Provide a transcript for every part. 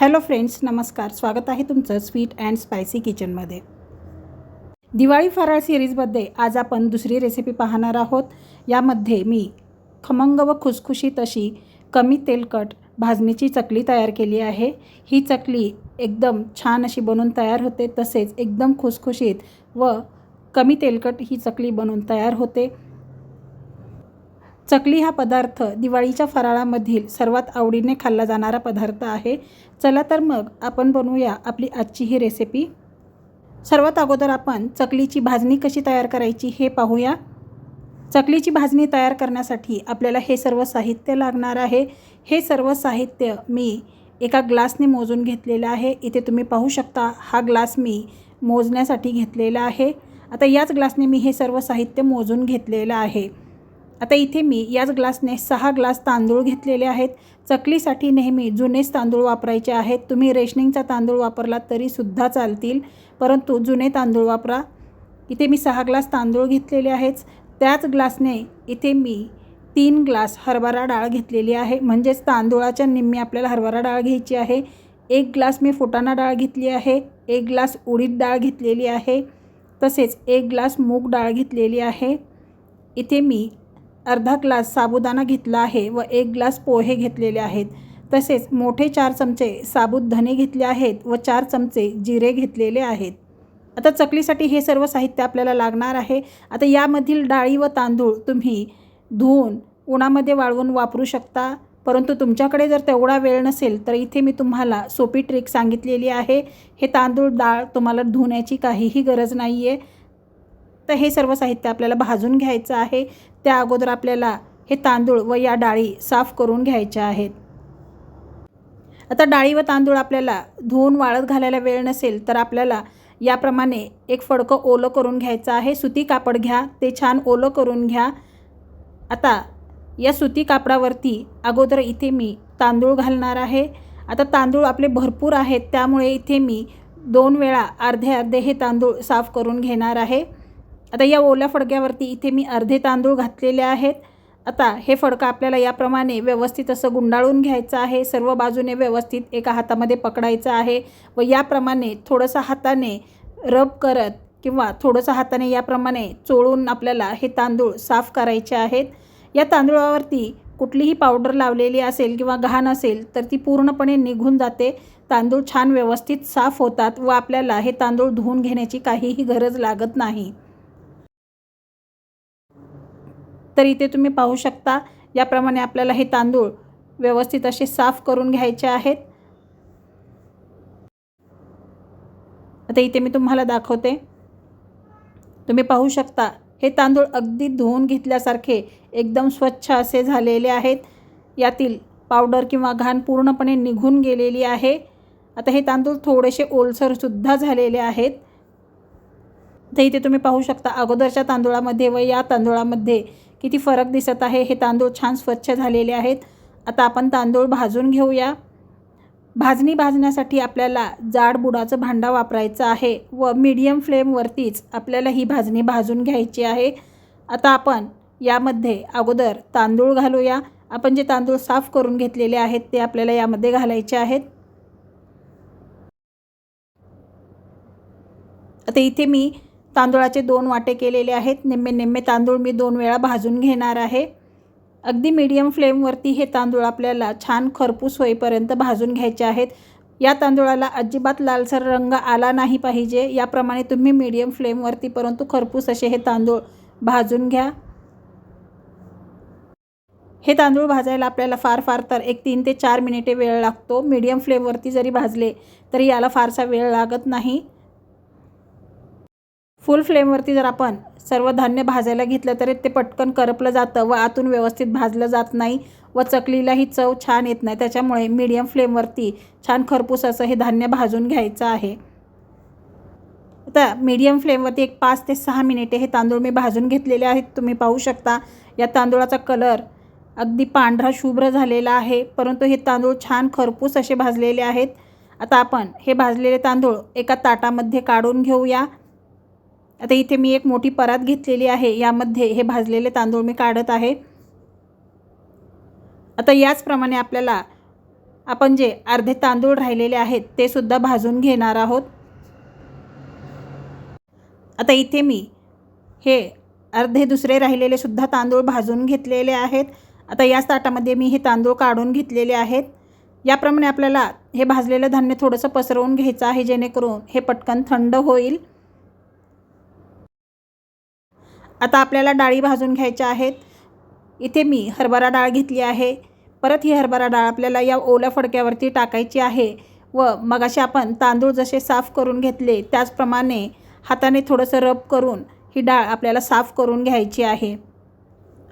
Hello friends नमस्कार. स्वागत आहे तुमचं स्वीट अँड स्पायसी किचनमध्ये. दिवाळी फराळ सिरीजमध्ये आज आपण दुसरी रेसिपी पाहणार आहोत. यामध्ये मी खमंग व खुसखुशीत अशी कमी तेलकट भाजणीची चकली तयार केली आहे. ही चकली एकदम छान अशी बनवून तयार होते. तसेच एकदम खुसखुशीत व कमी तेलकट ही चकली बनवून तयार होते. चकली हा पदार्थ दिवाळीच्या फराळामधील सर्वात आवडीने खाल्ला जाणारा पदार्थ आहे. चला तर मग आपण बनवूया आपली आजची ही रेसिपी सर्वात अगोदर आपण चकलीची भाजणी कशी तयार करायची हे पाहूया. चकलीची भाजणी तयार करण्यासाठी आपल्याला हे सर्व साहित्य लागणार आहे. हे सर्व साहित्य मी एका ग्लासने मोजून घेतलेलं आहे. इथे तुम्ही पाहू शकता हा ग्लास मी मोजण्यासाठी घेतलेला आहे. आता याच ग्लासने मी हे सर्व साहित्य मोजून घेतलेलं आहे. आता इथे मी याच ग्लासने सहा ग्लास तांदूळ घेतलेले आहेत. चकलीसाठी नेहमी जुनेच तांदूळ वापरायचे आहेत. तुम्ही रेशनिंगचा तांदूळ वापरला तरीसुद्धा चालतील परंतु जुने तांदूळ वापरा. इथे मी सहा ग्लास तांदूळ घेतलेले आहेत. त्याच ग्लासने इथे मी तीन ग्लास हरभरा डाळ घेतलेली आहे. म्हणजेच तांदूळाच्या निम्मी आपल्याला हरभरा डाळ घ्यायची आहे. एक ग्लास मी फुटाणा डाळ घेतली आहे. एक ग्लास उडीद डाळ घेतलेली आहे. तसेच एक ग्लास मूग डाळ घेतलेली आहे. इथे मी अर्धा ग्लास साबुदाणा घेतला आहे व एक ग्लास पोहे घेतलेले आहेत. तसेच मोठे चार चमचे साबुत धने घेतले आहेत व चार चमचे जिरे घेतलेले आहेत. आता चकलीसाठी हे सर्व साहित्य आपल्याला लागणार आहे. आता यामधील डाळी व तांदूळ तुम्ही धुवून उन्हामध्ये वाळवून वापरू शकता. परंतु तुमच्याकडे जर तेवढा वेळ नसेल तर इथे मी तुम्हाला सोपी ट्रिक सांगितलेली आहे. हे तांदूळ डाळ तुम्हाला धुण्याची काहीही गरज नाही आहे तर हे सर्व साहित्य आपल्याला भाजून घ्यायचं आहे. त्या अगोदर आपल्याला हे तांदूळ व या डाळी साफ करून घ्यायच्या आहेत. आता डाळी व तांदूळ आपल्याला धुवून वाळत घालायला वेळ नसेल तर आपल्याला याप्रमाणे एक फडकं ओलं करून घ्यायचं आहे. सुती कापड घ्या ते छान ओलं करून घ्या. आता या सुती कापडावरती अगोदर इथे मी तांदूळ घालणार आहे. आता तांदूळ आपले भरपूर आहेत त्यामुळे इथे मी दोन वेळा अर्धे अर्धे हे तांदूळ साफ करून घेणार आहे. आता या ओल्या फडक्यावरती इथे मी अर्धे तांदूळ घातलेले आहेत. आता हे फडकं आपल्याला याप्रमाणे व्यवस्थित असं गुंडाळून घ्यायचं आहे. सर्व बाजूने व्यवस्थित एका हातामध्ये पकडायचं आहे व याप्रमाणे थोडंसं हाताने रब करत किंवा थोडंसं हाताने याप्रमाणे चोळून आपल्याला हे तांदूळ साफ करायचे आहेत. या तांदूळावरती कुठलीही पावडर लावलेली असेल किंवा घाण असेल तर ती पूर्णपणे निघून जाते. तांदूळ छान व्यवस्थित साफ होतात व आपल्याला हे तांदूळ धुवून घेण्याची काहीही गरज लागत नाही. तर इथे तुम्ही पाहू शकता याप्रमाणे आपल्याला हे तांदूळ व्यवस्थित असे साफ करून घ्यायचे आहेत. आता इथे मी तुम्हाला दाखवते. तुम्ही पाहू शकता हे तांदूळ अगदी धुवून घेतल्यासारखे एकदम स्वच्छ असे झालेले आहेत. यातील पावडर किंवा घाण पूर्णपणे निघून गेलेली आहे. आता हे तांदूळ थोडेसे ओलसरसुद्धा झालेले आहेत. तर इथे तुम्ही पाहू शकता अगोदरच्या तांदूळामध्ये व या तांदूळामध्ये किती फरक दिसत आहे? हे तांदूळ छान स्वच्छ झालेले आहेत. आता आपण तांदूळ भाजून घेऊया. भाजणी भाजण्यासाठी आपल्याला जाड बुडाचं भांडा वापरायचं आहे व मीडियम फ्लेमवरतीच आपल्याला ही भाजणी भाजून घ्यायची आहे. आता आपण यामध्ये अगोदर तांदूळ घालूया. आपण जे तांदूळ साफ करून घेतलेले आहेत ते आपल्याला यामध्ये घालायचे आहेत. आता इथे मी तांदूळाचे दोन वाटे केलेले आहेत. निम्मे निम्मे तांदूळ मी दोन वेळा भाजून घेणार आहे. अगदी मीडियम फ्लेमवरती हे तांदूळ आपल्याला छान खरपूस होईपर्यंत भाजून घ्यायचे आहेत. या तांदूळाला अजिबात लालसर रंग आला नाही पाहिजे. याप्रमाणे तुम्ही मीडियम फ्लेमवरती परंतु खरपूस असे हे तांदूळ भाजून घ्या. हे तांदूळ भाजायला आपल्याला फार फार तर एक तीन ते चार मिनिटे वेळ लागतो. मीडियम फ्लेमवरती जरी भाजले तरी याला फारसा वेळ लागत नाही. फुल फ्लेमवरती जर आपण सर्व धान्य भाजायला घेतलं तरी ते पटकन करपलं जातं व आतून व्यवस्थित भाजलं जात नाही व चकलीलाही चव छान येत नाही. त्याच्यामुळे मीडियम फ्लेमवरती छान खरपूस असं हे धान्य भाजून घ्यायचं आहे. आता मीडियम फ्लेमवरती एक पाच ते सहा मिनिटे हे तांदूळ मी भाजून घेतलेले आहेत. तुम्ही पाहू शकता या तांदूळाचा कलर अगदी पांढरा शुभ्र झालेला आहे. परंतु हे तांदूळ छान खरपूस असे भाजलेले आहेत. आता आपण हे भाजलेले तांदूळ एका ताटामध्ये काढून घेऊया. आता इथे मी एक मोठी परात घेतलेली आहे. यामध्ये हे भाजलेले तांदूळ मी काढत आहे. आता याचप्रमाणे आपल्याला आपण जे अर्धे तांदूळ राहिलेले आहेत ते सुद्धा भाजून घेणार आहोत. आता इथे मी हे अर्धे दुसरे राहिलेले सुद्धा तांदूळ भाजून घेतलेले आहेत. आता याच ताटामध्ये मी हे तांदूळ काढून घेतलेले आहेत. याप्रमाणे आपल्याला हे भाजलेलं धान्य थोडंसं पसरवून घ्यायचं आहे जेणेकरून हे पटकन थंड होईल. आता आपल्याला डाळी भाजून घ्यायच्या आहेत. इथे मी हरभरा डाळ घेतली आहे. परत ही हरभरा डाळ आपल्याला या ओल्या फडक्यावरती टाकायची आहे व मगाशी आपण तांदूळ जसे साफ करून घेतले त्याचप्रमाणे हाताने थोडंसं रब करून ही डाळ आपल्याला साफ करून घ्यायची आहे.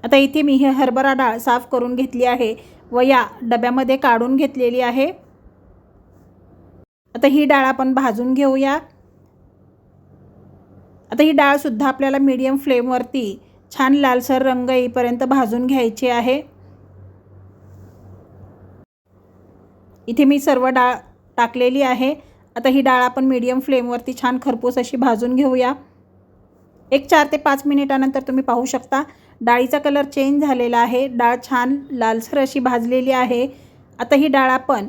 आता इथे मी ही हरभरा डाळ साफ करून घेतली आहे व या डब्यामध्ये काढून घेतलेली आहे. आता ही डाळ आपण भाजून घेऊया. आता ही डाळसुद्धा आपल्याला मीडियम फ्लेमवरती छान लालसर रंग येईपर्यंत भाजून घ्यायची आहे. इथे मी सर्व डाळ टाकलेली आहे. आता ही डाळ आपण मीडियम फ्लेमवरती छान खरपूस अशी भाजून घेऊया. एक चार ते पाच मिनिटानंतर तुम्ही पाहू शकता. डाळीचा कलर चेंज झालेला आहे. डाळ छान लालसर अशी भाजलेली आहे. आता ही डाळ आपण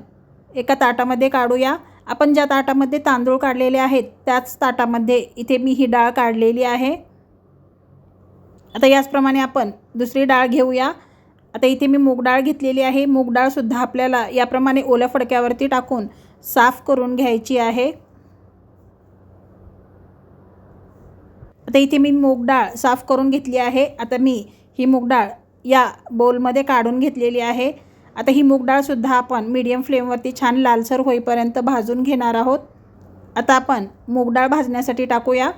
एका ताटामध्ये काढूया. आपण ज्या ताटामध्ये तांदूळ काढलेले आहेत त्याच ताटामध्ये इथे मी ही डाळ काढलेली आहे. आता याचप्रमाणे आपण दुसरी डाळ घेऊया. आता इथे मी मूग डाळ घेतलेली आहे. मूग डाळसुद्धा आपल्याला याप्रमाणे ओल्या फडक्यावरती टाकून साफ करून घ्यायची आहे. आता इथे मी मूग डाळ साफ करून घेतली आहे. आता मी ही मूग डाळ या बोलमध्ये काढून घेतलेली आहे. आता ही मूग डाळसुद्धा आपण मीडियम फ्लेमवरती छान लालसर होईपर्यंत भाजून घेणार आहोत. आता आपण मूग डाळ भाजण्यासाठी टाकूया.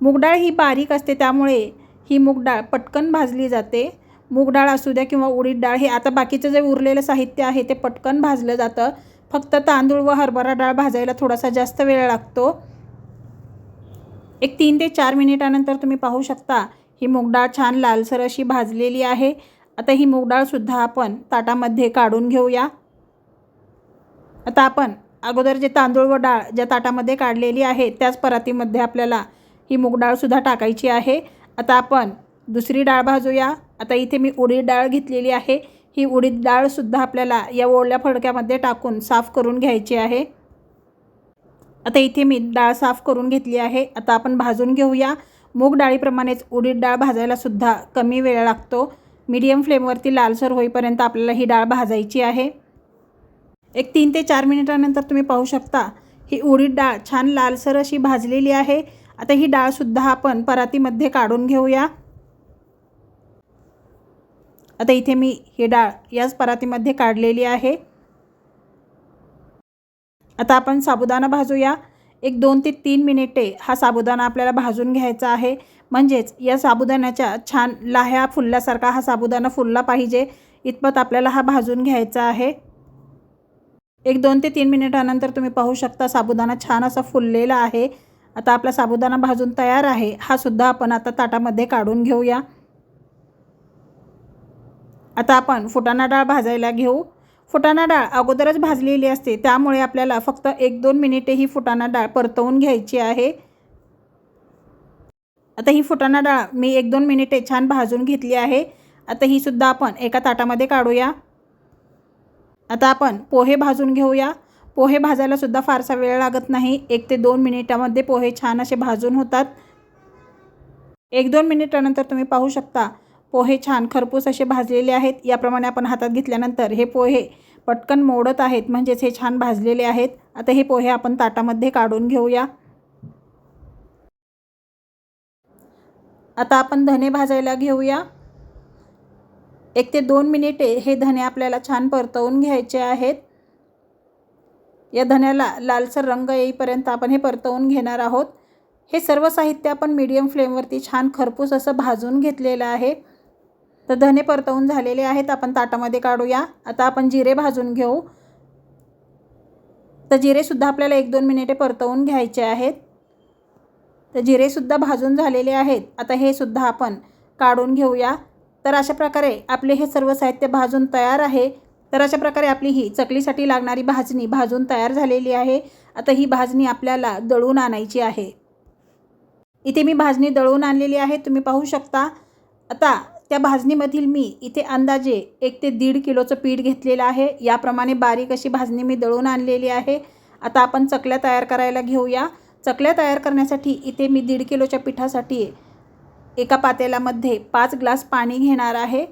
मूग डाळ ही बारीक असते त्यामुळे ही मूग डाळ पटकन भाजली जाते. मूग डाळ असू द्या किंवा उडीद डाळ हे आता बाकीचं जे उरलेलं साहित्य आहे ते पटकन भाजलं जातं. फक्त तांदूळ व हरभरा डाळ भाजायला थोडासा जास्त वेळ लागतो. एक तीन ते चार मिनिटानंतर तुम्ही पाहू शकता ही मूग डाळ छान लालसर अशी भाजलेली आहे. आता ही मूग डाळसुद्धा आपण ताटामध्ये काढून घेऊया. आता आपण अगोदर जे तांदूळ व डाळ ज्या ताटामध्ये काढलेली आहे त्याच परातीमध्ये आपल्याला ही मूग डाळसुद्धा टाकायची आहे. आता आपण दुसरी डाळ भाजूया. आता इथे मी उडीद डाळ घेतलेली आहे. ही उडीद डाळसुद्धा आपल्याला या ओल्या फडक्यामध्ये टाकून साफ करून घ्यायची आहे. आता इथे मी डाळ साफ करून घेतली आहे. आता आपण भाजून घेऊया. मूग डाळीप्रमाणेच उडीद डाळ भाजायलासुद्धा कमी वेळ लागतो. मीडियम फ्लेमवरती लालसर होईपर्यंत आपल्याला ही डाळ भाजायची आहे. एक तीन ते चार मिनिटानंतर तुम्ही पाहू शकता ही उडीद डाळ छान लालसर अशी भाजलेली आहे. आता ही डाळसुद्धा आपण परातीमध्ये काढून घेऊया. आता इथे मी ही डाळ याच परातीमध्ये काढलेली आहे. आता आपण साबुदाणा भाजूया. एक दोन ते तीन मिनिटे हा साबुदाणा आपल्याला भाजून घ्यायचा आहे. म्हणजेच या साबुदाण्याच्या छान लाह्या फुलल्यासारखा हा साबुदाणा फुलला पाहिजे. इतपत आपल्याला हा भाजून घ्यायचा आहे. एक दोन ते तीन मिनिटानंतर तुम्ही पाहू शकता साबुदाणा छान असा फुललेला आहे. आता आपला साबुदाणा भाजून तयार आहे. हा सुद्धा आपण आता ताटामध्ये काढून घेऊया. आता आपण फुटाणा डाळ भाजायला घेऊ. फुटाणा डाळ अगोदरच भाजलेली असते. त्यामुळे आपल्याला फक्त एक दोन मिनिटे ही फुटाणा डाळ परतवून घ्यायची आहे. आता ही फुटाणा डाळ मी एक दोन मिनिटे छान भाजून घेतली आहे. आता ही सुद्धा आपण एका ताटामध्ये काढूया. आता आपण पोहे भाजून घेऊया. पोहे भाजायला सुद्धा फारसा वेळ लागत नाही. एक ते दोन मिनिटामध्ये पोहे छान असे भाजून होतात. एक दोन मिनिटानंतर तुम्ही पाहू शकता पोहे छान खरपूस असे भाजलेले आहेत. याप्रमाणे आपण हातात घेतल्यानंतर हे पोहे पटकन मोडत आहेत म्हणजेच हे छान भाजलेले आहेत. आता हे पोहे आपण ताटामध्ये काढून घेऊया. आता आपण धने भाजायला घेऊया. एक ते दोन मिनिटे हे धने आपल्याला छान परतवून घ्यायचे आहेत. या धन्याला लालसर रंग येईपर्यंत आपण हे परतवून घेणार आहोत. हे सर्व साहित्य आपण मीडियम फ्लेमवरती छान खरपूस असं भाजून घेतलेलं आहे. तर धने परतवून झालेले आहेत. आपण ताटामध्ये काढूया. आता आपण जिरे भाजून घेऊ. तर जिरेसुद्धा आपल्याला एक दोन मिनिटे परतवून घ्यायचे आहेत. तर जिरेसुद्धा भाजून झालेले आहेत. आता हे सुद्धा आपण काढून घेऊया. तर अशा प्रकारे आपले हे सर्व साहित्य भाजून तयार आहे. तर अशा प्रकारे आपली ही चकलीसाठी लागणारी भाजणी भाजून तयार झालेली आहे. आता ही भाजणी आपल्याला दळून आणायची आहे. इथे मी भाजणी दळून आणलेली आहे. तुम्ही पाहू शकता. आता त्या भाजणीमधील मी इथे अंदाजे एक ते दीड किलोचं पीठ घेतलेलं आहे. याप्रमाणे बारीक अशी भाजणी मी दळून आणलेली आहे. आता आपण चकल्या तयार करायला घेऊया. चकल्या तयार करण्यासाठी इथे मी दीड किलोच्या पिठासाठी एका पातेल्यामध्ये पाच ग्लास पाणी घेणार आहे.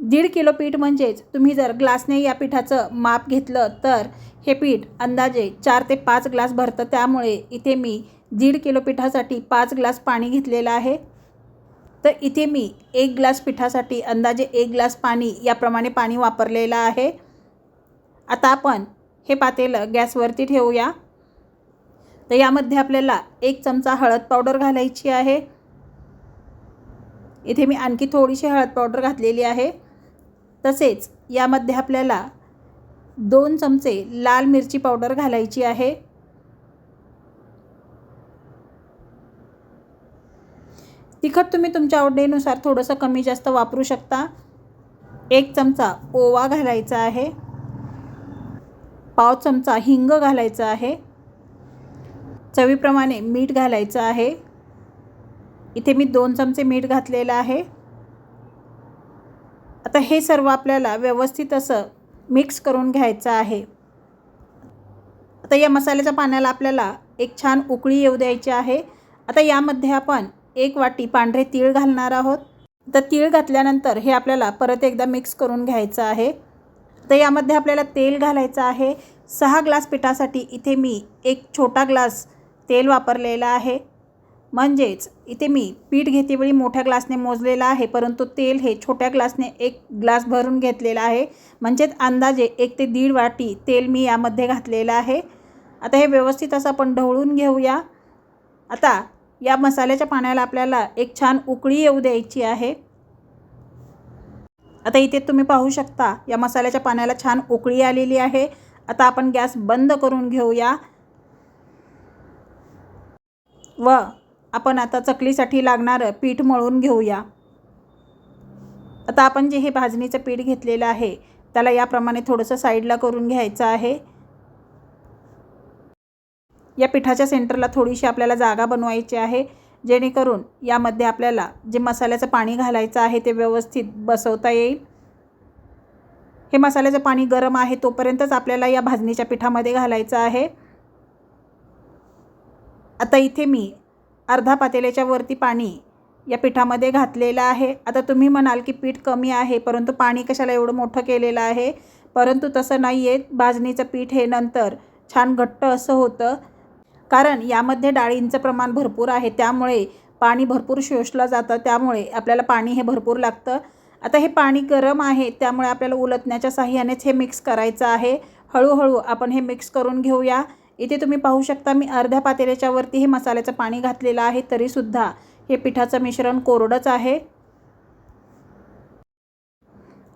दीड किलो पीठ म्हणजेच तुम्ही जर ग्लासने या पिठाचं माप घेतलं तर हे पीठ अंदाजे चार ते पाच ग्लास भरतं. त्यामुळे इथे मी दीड किलो पिठासाठी पाच ग्लास पाणी घेतलेलं आहे. तर इथे मी एक ग्लास पिठासाठी अंदाजे एक ग्लास पाणी याप्रमाणे पाणी वापरलेलं आहे. आता आपण हे पातेलं गॅसवरती ठेवूया. तर यामध्ये आपल्याला एक चमचा हळद पावडर घालायची आहे. इथे मी आणखी थोडीशी हळद पावडर घातलेली आहे. तसेच यामध्ये आपल्याला दोन चमचे लाल मिरची पावडर घालायची आहे. तिखट तुम्ही तुमच्या आवडीनुसार थोडंसं कमी जास्त वापरू शकता. एक चमचा ओवा घालायचा आहे. पाव चमचा हिंग घालायचा आहे. चवीप्रमाणे मीठ घालायचं आहे. इथे मी दोन चमचे मीठ घातलेलं आहे. आता हे सर्व आपल्याला व्यवस्थित असं मिक्स करून घ्यायचं आहे. आता या मसाल्याच्या पाण्याला आपल्याला एक छान उकळी येऊ द्यायची आहे. आता यामध्ये आपण एक वाटी पांढरे तीळ घालणार आहोत. तर तीळ घातल्यानंतर हे आपल्याला परत एकदा मिक्स करून घ्यायचं आहे. तर यामध्ये आपल्याला तेल घालायचं आहे. सहा ग्लास पिठासाठी इथे मी एक छोटा ग्लास तेल वापरलेलं आहे. म्हणजेच इथे मी पीठ घेतेवेळी मोठ्या ग्लासने मोजलेलं आहे परंतु तेल हे छोट्या ग्लासने एक ग्लास भरून घेतलेलं आहे. म्हणजेच अंदाजे एक ते दीड वाटी तेल मी यामध्ये घातलेलं आहे. आता हे व्यवस्थित असं आपण ढवळून घेऊया. आता या मसाल्याच्या पाण्याला आपल्याला एक छान उकळी येऊ द्यायची आहे. आता इथे तुम्ही पाहू शकता या मसाल्याच्या पाण्याला छान उकळी आलेली आहे. आता आपण गॅस बंद करून घेऊया. व आपण आता चकलीसाठी लागणारं पीठ मळून घेऊया. आता आपण जे हे भाजणीचं पीठ घेतलेलं आहे त्याला याप्रमाणे थोडंसं साईडला करून घ्यायचं आहे. या पिठाच्या सेंटरला थोडीशी आपल्याला जागा बनवायची आहे. जेणेकरून यामध्ये आपल्याला जे मसाल्याचं पाणी घालायचं आहे ते व्यवस्थित बसवता येईल. हे मसाल्याचं पाणी गरम आहे तोपर्यंतच आपल्याला या भाजणीच्या पिठामध्ये घालायचं आहे. आता इथे मी अर्धा पातेल्याच्या वरती पाणी या पिठामध्ये घातलेलं आहे. आता तुम्ही म्हणाल की पीठ कमी आहे परंतु पाणी कशाला एवढं मोठं केलेलं आहे? परंतु तसं नाही आहे भाजणीचं पीठ हे नंतर छान घट्ट असं होतं. कारण यामध्ये डाळींचं प्रमाण भरपूर आहे त्यामुळे पाणी भरपूर शोषलं जातं त्यामुळे आपल्याला पाणी हे भरपूर लागतं. आता हे पाणी गरम आहे त्यामुळे आपल्याला उलटण्याच्या साह्यानेच हे मिक्स करायचं आहे. हळूहळू आपण हे मिक्स करून घेऊया. इथे तुम्ही पाहू शकता मी अर्ध्या पातेल्याच्या वरती हे मसाल्याचं पाणी घातलेलं आहे तरीसुद्धा हे पिठाचं मिश्रण कोरडंच आहे.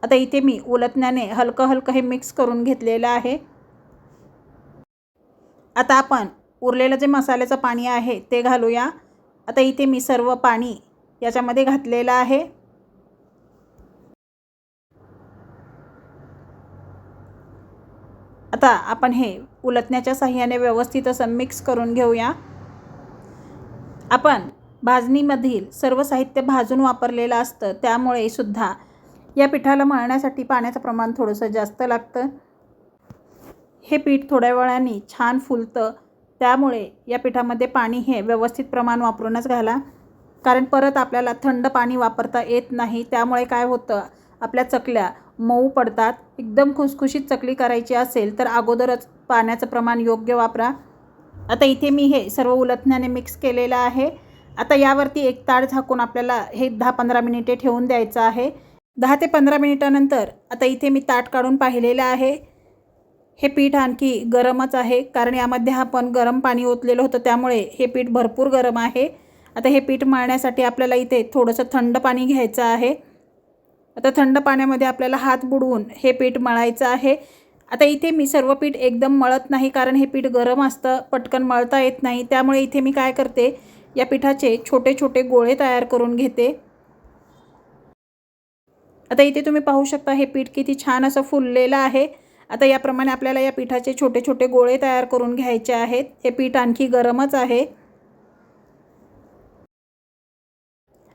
आता इथे मी उलटण्याने हलकं हलकं हे मिक्स करून घेतलेलं आहे. आता आपण उरलेलं जे मसाल्याचं पाणी आहे ते घालूया. आता इथे मी सर्व पाणी याच्यामध्ये घातलेलं आहे. आता आपण हे उलटण्याच्या साह्याने व्यवस्थित असं मिक्स करून घेऊया. आपण भाजणीमधील सर्व साहित्य भाजून वापरलेलं असतं त्यामुळे सुद्धा या पिठाला मळण्यासाठी पाण्याचं प्रमाण थोडंसं जास्त लागतं. हे पीठ थोड्या वेळाने छान फुलतं. त्यामुळे या पिठामध्ये पाणी हे व्यवस्थित प्रमाण वापरूनच घाला कारण परत आपल्याला थंड पाणी वापरता येत नाही त्यामुळे काय होतं? आपल्या चकल्या मऊ पडतात. एकदम खुसखुशीत चकली करायची असेल तर अगोदरच पाण्याचं प्रमाण योग्य वापरा. आता इथे मी हे सर्व उलथण्याने मिक्स केलेलं आहे. आता यावरती एक ताट झाकून आपल्याला हे दहा पंधरा मिनिटे ठेवून द्यायचं आहे. दहा ते पंधरा मिनिटानंतर आता इथे मी ताट काढून पाहिलेलं आहे. हे पीठ आणखी गरमच आहे. कारण यामध्ये आपण गरम पाणी ओतलेलं होतं. त्यामुळे हे पीठ भरपूर गरम आहे. आता हे पीठ मळण्यासाठी आपल्याला इथे थोडंसं थंड पाणी घ्यायचं आहे. आता थंड पाण्यामध्ये आपल्याला हात बुडवून हे पीठ मळायचं आहे. आता इथे मी सर्व पीठ एकदम मळत नाही. कारण हे पीठ गरम असतं. पटकन मळता येत नाही. त्यामुळे इथे मी काय करते या पिठाचे छोटे छोटे गोळे तयार करून घेते. आता इथे तुम्ही पाहू शकता हे पीठ किती छान असं फुललेलं आहे. आता याप्रमाणे आपल्याला या पिठाचे छोटे छोटे गोळे तयार करून घ्यायचे आहेत. हे पीठ आणखी गरमच आहे.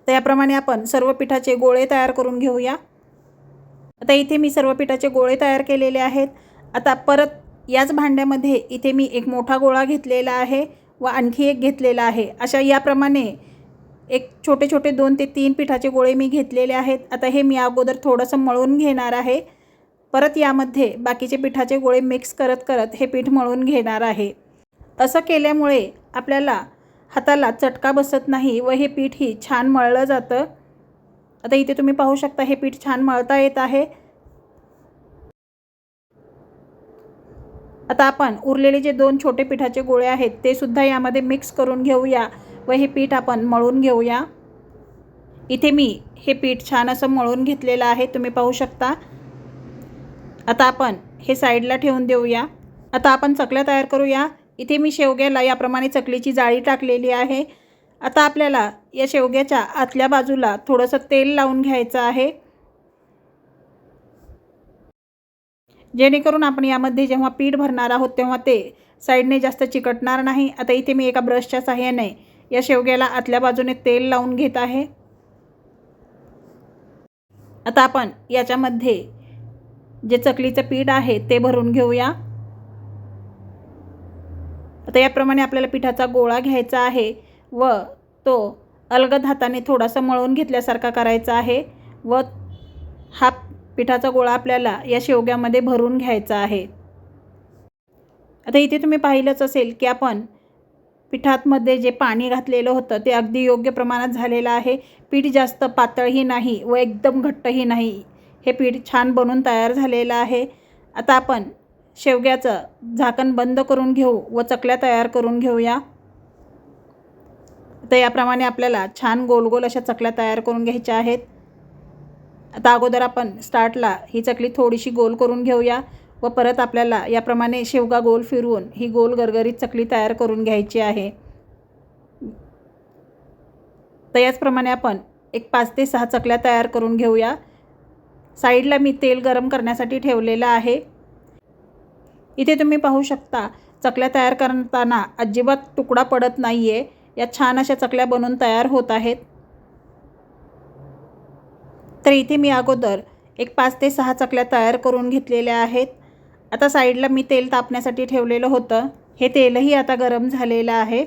तर याप्रमाणे आपण सर्व पिठाचे गोळे तयार करून घेऊया. आता इथे मी सर्व पिठाचे गोळे तयार केलेले आहेत. आता परत याच भांड्यामध्ये इथे मी एक मोठा गोळा घेतलेला आहे व आणखी एक घेतलेला आहे. अशा याप्रमाणे एक छोटे छोटे दोन ते तीन पिठाचे गोळे मी घेतलेले आहेत. आता हे मी अगोदर थोडंसं मळून घेणार आहे. परत यामध्ये बाकीचे पिठाचे गोळे मिक्स करत करत हे पीठ मळून घेणार आहे. असं केल्यामुळे आपल्याला हाताला चटका बसत नाही व हे पीठही छान मळलं जातं. आता इथे तुम्ही पाहू शकता हे पीठ छान मळता येत आहे. आता आपण उरलेले जे दोन छोटे पिठाचे गोळे आहेत ते सुद्धा यामध्ये मिक्स करून घेऊया व हे पीठ आपण मळून घेऊया. इथे मी हे पीठ छान असं मळून घेतलेलं आहे. तुम्ही पाहू शकता. आता आपण हे साईडला ठेवून देऊया. आता आपण चकल्या तयार करूया. इथे मी शेवग्याला याप्रमाणे चकलीची जाळी टाकलेली आहे. आता आपल्याला या शेवग्याच्या आतल्या बाजूला थोडंसं तेल लावून घ्यायचं आहे. जेणेकरून आपण यामध्ये जेव्हा पीठ भरणार आहोत तेव्हा ते साईडने जास्त चिकटणार नाही. आता इथे मी एका ब्रशच्या साह्याने या शेवग्याला आतल्या बाजूने तेल लावून घेत आहे. आता आपण याच्यामध्ये जे चकलीचं पीठ आहे ते भरून घेऊया. आता याप्रमाणे आपल्याला पिठाचा गोळा घ्यायचा आहे व तो अलगद हाताने थोडासा मळून घेतल्यासारखा करायचा आहे व हा पिठाचा गोळा आपल्याला या शेवग्यामध्ये भरून घ्यायचा आहे. आता इथे तुम्ही पाहिलंच असेल की आपण पिठातमध्ये जे पाणी घातलेलं होतं ते अगदी योग्य प्रमाणात झालेलं आहे. पीठ जास्त पातळही नाही व एकदम घट्टही नाही. हे पीठ छान बनून तयार झालेलं आहे. आता आपण शेवग्याचं झाकण बंद करून घेऊ व चकल्या तयार करून घेऊया. तर याप्रमाणे आपल्याला छान गोल गोल अशा चकल्या तयार करून घ्यायच्या आहेत. आता अगोदर आपण स्टार्टला ही चकली थोडीशी गोल करून घेऊया व परत आपल्याला याप्रमाणे शेवगा गोल फिरवून ही गोल गरगरीत चकली तयार करून घ्यायची आहे. तर याचप्रमाणे आपण एक पाच ते सहा चकल्या तयार करून घेऊया. साईडला मी तेल गरम करण्यासाठी ठेवलेलं आहे. इथे तुम्ही पाहू शकता चकल्या तयार करताना अजिबात तुकडा पडत नाही आहे या छान अशा चकल्या बनवून तयार होत आहेत. तर इथे मी अगोदर एक पाच ते सहा चकल्या तयार करून घेतलेल्या आहेत. आता साईडला मी तेल तापण्यासाठी ठेवलेलं होतं. हे तेलही आता गरम झालेलं आहे.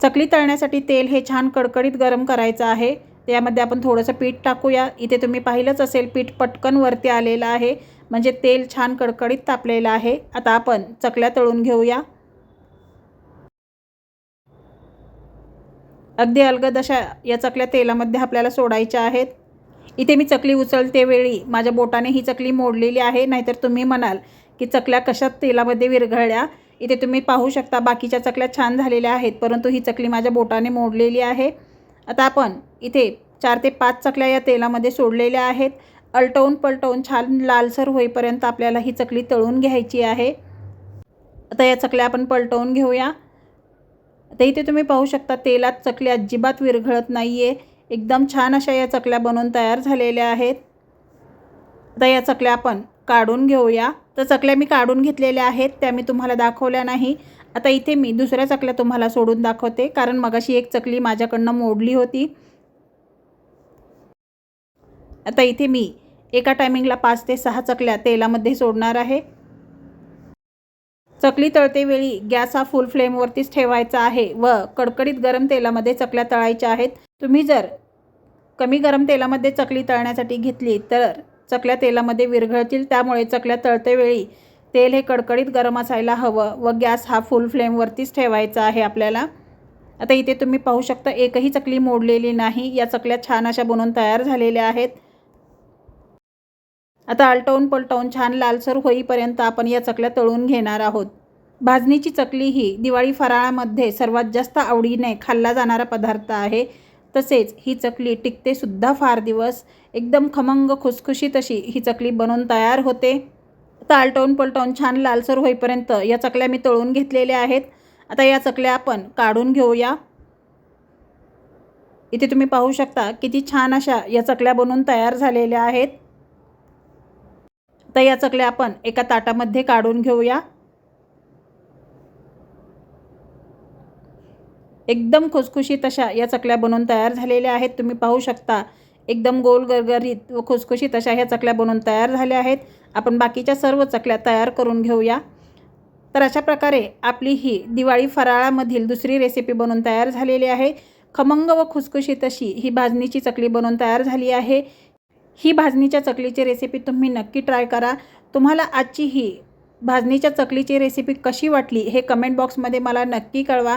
चकली तळण्यासाठी तेल हे छान कडकडीत गरम करायचं आहे. त्यामध्ये आपण थोडंसं पीठ टाकूया. इथे तुम्ही पाहिलंच असेल पीठ पटकन वरती आलेलं आहे. म्हणजे तेल छान कडकडीत तापलेलं आहे. आता आपण चकल्या तळून घेऊया. अगदी अलगद अशा या चकल्या तेलामध्ये आपल्याला सोडायच्या आहेत. इथे मी चकली उचलते वेळी. माझ्या बोटाने ही चकली मोडलेली आहे. नाहीतर तुम्ही म्हणाल की चकल्या कशात तेलामध्ये विरघळल्या. इथे तुम्ही पाहू शकता बाकीच्या चकल्या छान झालेल्या आहेत परंतु ही चकली माझ्या बोटाने मोडलेली आहे. आता आपण इथे चार ते पाच चकल्या या तेलामध्ये सोडलेल्या आहेत. अलटवून पलटवून छान लालसर होईपर्यंत आपल्याला ही चकली तळून घ्यायची आहे. आता या चकल्या आपण पलटवून घेऊया. आता इथे तुम्ही पाहू शकता तेलात चकली अजिबात विरघळत नाही आहे एकदम छान अशा या चकल्या बनवून तयार झालेल्या आहेत. आता या चकल्या आपण काढून घेऊया. तर चकल्या मी काढून घेतलेल्या आहेत त्या मी तुम्हाला दाखवल्या नाही. आता इथे मी दुसऱ्या चकल्या तुम्हाला सोडून दाखवते कारण मगाशी एक चकली माझ्याकडनं मोडली होती. आता इथे मी एका टायमिंगला पाच ते सहा चकल्या तेलामध्ये सोडणार आहे. चकली तळतेवेळी गॅस हा फुल फ्लेमवरतीच ठेवायचा आहे व कडकडीत गरम तेलामध्ये चकल्या तळायच्या आहेत. तुम्ही जर कमी गरम तेलामध्ये चकली तळण्यासाठी घेतली तर चकल्या तेलामध्ये विरघळतील त्यामुळे चकल्या तळतेवेळी तेल हे कडकडीत गरम असायला हवं व गॅस हा फुल फ्लेमवरतीच ठेवायचा आहे आपल्याला. आता इथे तुम्ही पाहू शकता एकही चकली मोडलेली नाही. या चकल्या छान अशा बनवून तयार झालेल्या आहेत. आता आलटवून पलटवून छान लालसर होईपर्यंत आपण या चकल्या तळून घेणार आहोत. भाजणीची चकली ही दिवाळी फराळामध्ये सर्वात जास्त आवडीने खाल्ला जाणारा पदार्थ आहे. तसेच ही चकली टिकते सुद्धा फार दिवस एकदम खमंग खुसखुशीत अशी ही चकली बनवून तयार होते. फक्त आलटवून पलटवून छान लालसर होईपर्यंत या चकल्या मी तळून घेतलेल्या आहेत. आता या चकल्या आपण काढून घेऊया. इथे तुम्ही पाहू शकता किती छान अशा या चकल्या बनवून तयार झालेल्या आहेत. तर या चकल्या आपण एका ताटामध्ये काढून घेऊया. एकदम खुसखुशीत अशा या चकल्या बनवून तयार झालेल्या आहेत. तुम्ही पाहू शकता एकदम गोल गरगरीत व खुसखुशीत अशा ह्या चकल्या बनवून तयार झाल्या आहेत. आपण बाकीच्या सर्व चकल्या तयार करून घेऊया. तर अशा प्रकारे आपली ही दिवाळी फराळामधील दुसरी रेसिपी बनवून तयार झालेली आहे. खमंग व खुसखुशीत अशी ही भाजणीची चकली बनवून तयार झाली आहे. ही भाजणीच्या चकलीची रेसिपी तुम्ही नक्की ट्राय करा. तुम्हाला आजची ही भाजणीच्या चकलीची रेसिपी कशी वाटली हे कमेंट बॉक्समध्ये मला नक्की कळवा.